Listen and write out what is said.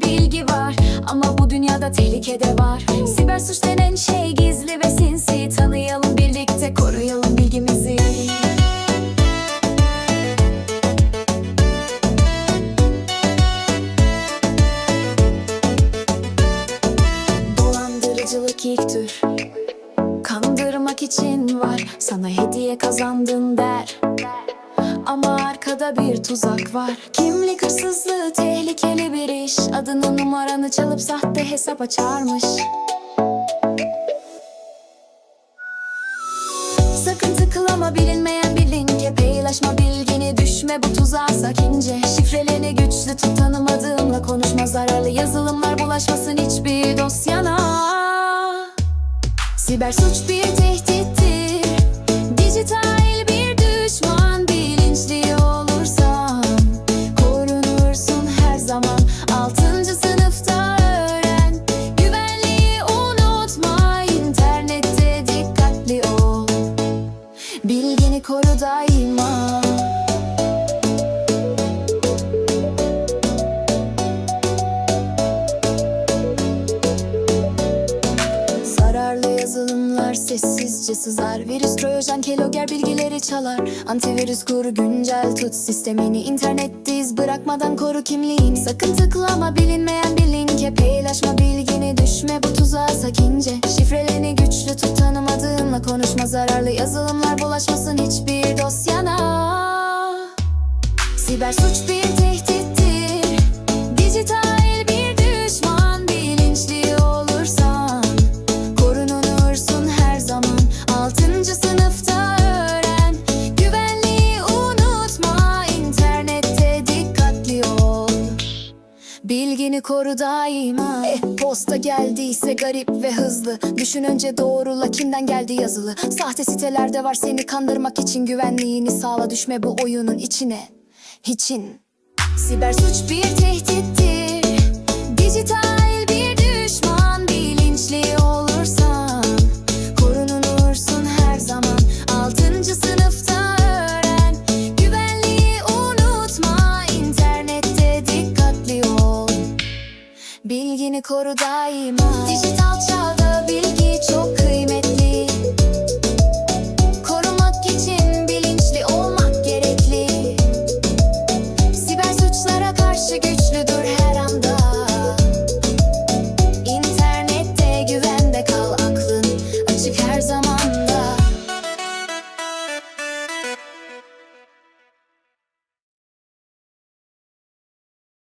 bilgi var. Ama bu dünyada tehlike de var. Siber suç denen şey gizli ve sinsi. Tanıyalım birlikte koruyalım bilgimizi. Dolandırıcılık ilk tür. Kandırmak için var. Sana hediye kazandın der. Ama arkada bir tuzak var. Kimlik hırsızlığı tehlikeli bir iş. Adını numaranı çalıp sahte hesap açarmış. Sakın tıklama bilinmeyen bir linke Paylaşma. Bilgini düşme bu tuzağa sakince Şifrelerini güçlü tut tanımadığınla konuşma. Zararlı yazılımlar bulaşmasın hiçbir dosyana. Siber suç bir Koru daima yazılımlar sessizce sızar. Virüs, trojan, keloger bilgileri çalar. Antivirüs kur güncel tut sistemini. İnternette iz bırakmadan koru kimliğini. Sakın tıklama bilinmeyen bir linke Paylaşma bilgini. Düşme bu tuzağa sakince konuşma Zararlı yazılımlar bulaşmasın hiçbir dosyana. Siber suç bir tehdittir Bilgini koru daima. E-posta geldiyse garip ve hızlı. Düşün önce doğrula kimden geldi yazılı. Sahte sitelerde var seni kandırmak için Güvenliğini sağla. Düşme bu oyunun içine Hiçin Siber suç bir tehdittir. Dijital Bilgini koru daima Dijital çağda